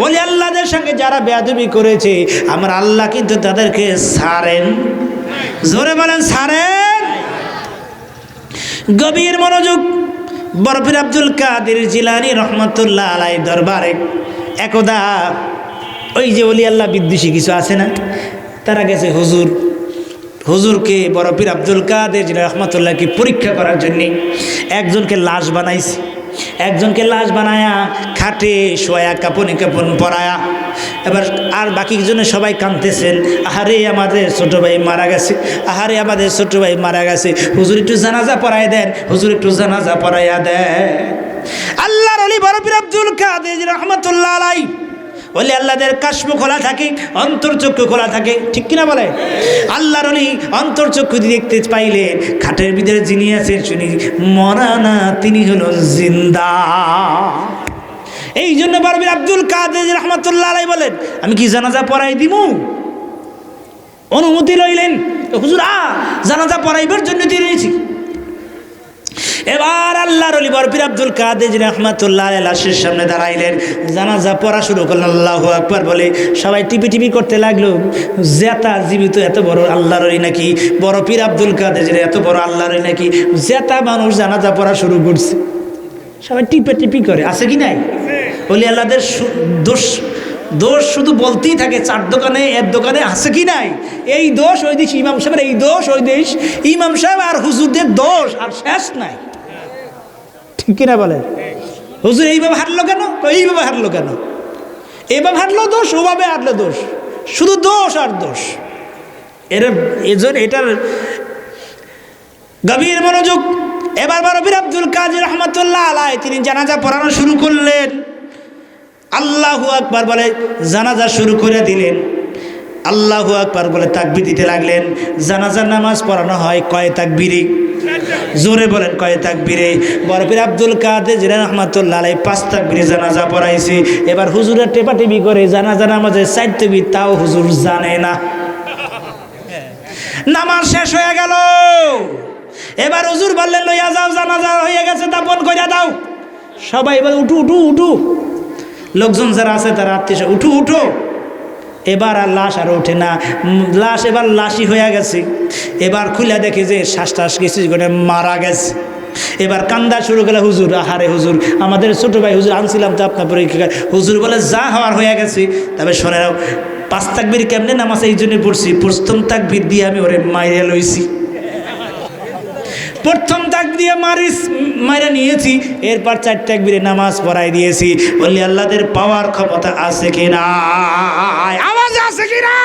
বলি, আল্লাহদের সঙ্গে যারা বেয়াদবি করেছে, আমার আল্লাহ কিন্তু তাদেরকে সারেন জোরে বলেন সারেন গভীর মনোযোগ, বরফির আব্দুল কাদের জিলানি রহমতুল্লাহ আলাই দরবারে। একদা ওই যে অলি আল্লাহ বিদ্বেষী কিছু আছে না? তারা গেছে হুজুর। হুজুরকে, বরফির আব্দুল কাদের জিলানি রহমতুল্লাহকে পরীক্ষা করার জন্যে একজনকে লাশ বানাইছে। একজনকে লাশ বানায়া, খাটে শোয়া, কাপনে কাপন পরায়া। এবার আর বাকি জনে সবাই কাঁদতেছেন, আহারে আমাদের ছোট ভাই মারা গেছে, আহারে আমাদের ছোট ভাই মারা গেছে। হুজুর একটু জানাজা পরাই দেন, হুজুর একটু জানাজা পড়াইয়া দেন। আল্লাহর অলি বরফির আব্দুল কাদের রহমতুল্লাহ আলাই বলে, আল্লাহদের কাশ্ম খোলা থাকে অন্তর্চক্ষু খোলা থাকে। ঠিক কিনা বলে? আল্লাহর অলি অন্তর্চক্ষু দেখতে পাইলে খাটের ভিতরে যিনি আছেন, শুনি, মরা না, তিনি হলো জিন্দা। এই জন্য বারবির আব্দুল কাদের রহমতুল্লাহ আলাই বলেন, আমি কি জানাজা পড়াই দিমু? অনুমতি লইলেন। হুজুর, আ, জানাজা পড়াইবার জন্য দিয়ে নিয়েছি এবার আল্লাহর অলি বরফির আব্দুল কাদের রহমাতুল্লাহ লাশের সামনে দাঁড়াইলেন। জানাজা পড়া শুরু করলেন, আল্লাহ আকবার বলে, সবাই টিপি টিপি করতে লাগল। জেতা জীবিত এত বড় আল্লাহর অলি নাকি? বরফির আব্দুল কাদের এত বড় আল্লাহর অলি নাকি? জেতা মানুষ জানাজা পড়া শুরু করছে। সবাই টিপে টিপি করে, আছে কি নাই? অলি আল্লাহদের দোষ দোষ শুধু বলতেই থাকে, চার দোকানে এর দোকানে আছে কি নাই? এই দোষ ওই দেশ ইমাম সাহেবের, এই দোষ ওই দেশ ইমাম সাহেব আর হুজুরদের দোষ আর শেষ নাই। কিনা বলেন? হুজুর, এইভাবে হাঁটলো কেন? এইভাবে হাঁটলো কেন? এইভাবে হাঁটলো দোষ, ওভাবে হাঁটলো দোষ। শুধু দোষ আর দোষ। এর, এজন এটার গভীর মনোযোগ। এবার বরফির আব্দুল কাজী রহমতুল্লাহ আলাই তিনি জানাজা পড়ানো শুরু করলেন। আল্লাহু আকবার বলে জানাজা শুরু করে দিলেন। আল্লাহু আকবার বলে তাকবি দিতে লাগলেন। জানাজার নামাজ পড়ানো হয় কয় তাকবিরে? জোরে বলেন, কয় তাকবিরে? বরফির আব্দুল কাদের জিরা রহমাতুল্লাহ আলাই পাঁচ তাকবিরে জানাজা পড়াইছে। এবার হুজুরের টেপাটেপি করে জানাজা নামাজের চার তকবির তাও হুজুর জানে না। নামাজ শেষ হয়ে গেল। এবার হুজুর বললেন, লইয়া যাও, জানাজা হয়ে গেছে দাপন কইরা দাও। সবাই এবার উঠু উঠু উঠু। লোকজন যারা আছে তারা আত্মীয় উঠু, উঠো। এবার আর লাশ আর ওঠে না। লাশ এবার লাশই হয়ে গেছে। এবার খুলে দেখে যে শ্বাস টাস কিছু করে মারা গেছে। এবার কান্দা শুরু করে হুজুর, আহারে হুজুর, আমাদের ছোট ভাই হুজুর, আনছিলাম তো আপনার পরীক্ষা হুজুর বলে, যা হওয়ার হয়ে গেছে। তবে শোনে নাও পাঁচ তাকবির কেমনে নামাজ এই জন্য পড়ছি, প্রথম তাকবির দিয়ে আমি ওরে মাইরে লইছি। প্রথম তাক দিয়ে মারিস, মাইরা নিয়েছি, এরপর চার তাকবিরে নামাজ পড়াই দিয়েছি। বললি, আল্লাহদের পাওয়ার ক্ষমতা আছে কিনা? আওয়াজ আছে কিনা?